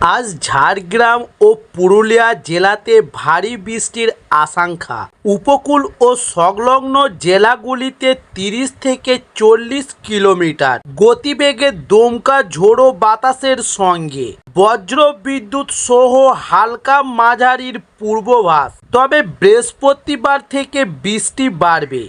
আজ ঝাড়গ্রাম ও পুরুলিয়া জেলাতে ভারী বৃষ্টির আশঙ্কা। উপকূল ও সংলগ্ন জেলাগুলিতে তিরিশ থেকে চল্লিশ কিলোমিটার। গতিবেগে দমকা ঝোড়ো বাতাসের সঙ্গে। বজ্র বিদ্যুৎ সহ হালকা মাঝারির পূর্বাভাস। তবে বৃহস্পতিবার থেকে বৃষ্টি বাড়বে।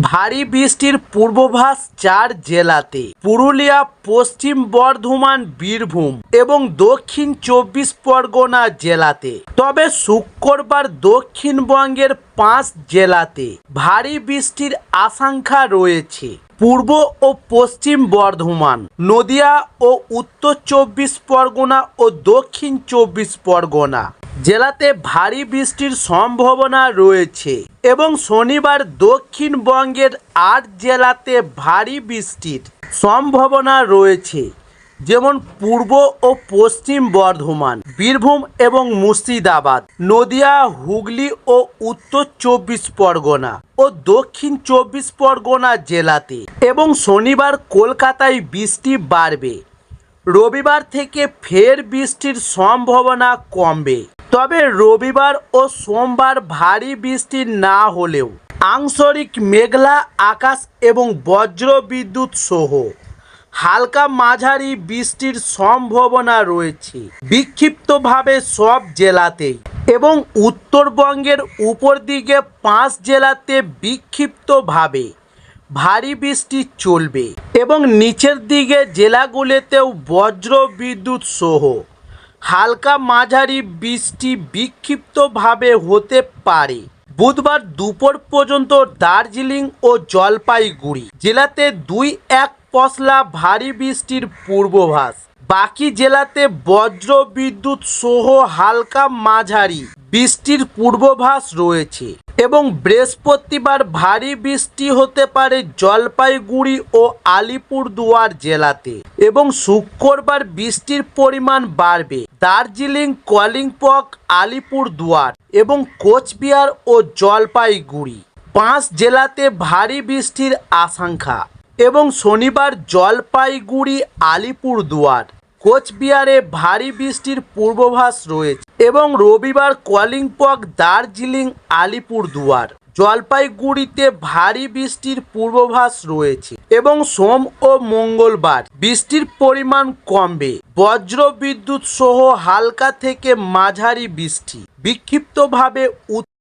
ভারী বৃষ্টির পূর্বভাস চার জেলাতে। পুরুলিয়া, পশ্চিম বর্ধমান, বীরভূম এবং দক্ষিণ চব্বিশ পরগনা জেলাতে। তবে শুক্রবার দক্ষিণবঙ্গের পাঁচ জেলাতে ভারী বৃষ্টির আশঙ্কা রয়েছে। পূর্ব ও পশ্চিম বর্ধমান, নদিয়া ও উত্তর চব্বিশ পরগনা ও দক্ষিণ চব্বিশ পরগনা। জেলাতে ভারী বৃষ্টির সম্ভাবনা রয়েছে এবং শনিবার দক্ষিণবঙ্গের আট জেলাতে ভারী বৃষ্টির সম্ভাবনা রয়েছে, যেমন পূর্ব ও পশ্চিম বর্ধমান, বীরভূম এবং মুর্শিদাবাদ, নদিয়া, হুগলি ও উত্তর চব্বিশ পরগনা ও দক্ষিণ চব্বিশ পরগনা জেলাতে এবং শনিবার কলকাতায় বৃষ্টি বাড়বে। রবিবার থেকে ফের বৃষ্টির সম্ভাবনা কমবে। তবে রবিবার ও সোমবার ভারী বৃষ্টি না হলেও আংশরিক মেঘলা আকাশ এবং বজ্র বিদ্যুৎ সহ হালকা মাঝারি বৃষ্টির সম্ভাবনা রয়েছে। বিক্ষিপ্তভাবে সব জেলাতেই এবং উত্তরবঙ্গের উপর দিকে পাঁচ জেলাতে বিক্ষিপ্তভাবে ভারী বৃষ্টি চলবে এবং নিচের দিকে জেলাগুলিতেও বজ্র বিদ্যুৎ সহ হালকা মাঝারি বৃষ্টি বিক্ষিপ্তভাবে হতে পারে। বুধবার দুপুর পর্যন্ত দার্জিলিং ও জলপাইগুড়ি জেলাতে দুই এক পশলা ভারী বৃষ্টির পূর্বাভাস। বাকি জেলাতে বজ্র বিদ্যুৎ সহ হালকা মাঝারি বৃষ্টির পূর্বাভাস রয়েছে এবং বৃহস্পতিবার ভারী বৃষ্টি হতে পারে জলপাইগুড়ি ও আলিপুরদুয়ার জেলাতে এবং শুক্রবার বৃষ্টির পরিমাণ বাড়বে। দার্জিলিং, কলিম্পক আলিপুরদুয়ার এবং কোচবিহার ও জলপাইগুড়ি। পাঁচ জেলাতে ভারী বৃষ্টির আশঙ্কা এবং শনিবার জলপাইগুড়ি আলিপুরদুয়ার কোচবিহারে ভারী বৃষ্টির পূর্বাভাস রয়েছে। এবং রবিবার কোয়ালিংপক দার্জিলিং, আলিপুরদুয়ার। জলপাইগুড়িতে ভারী বৃষ্টির পূর্বাভাস রয়েছে এবং সোম ও মঙ্গলবার বৃষ্টির পরিমাণ কমবে। বজ্র বিদ্যুৎ সহ হালকা থেকে মাঝারি বৃষ্টি। বিক্ষিপ্তভাবে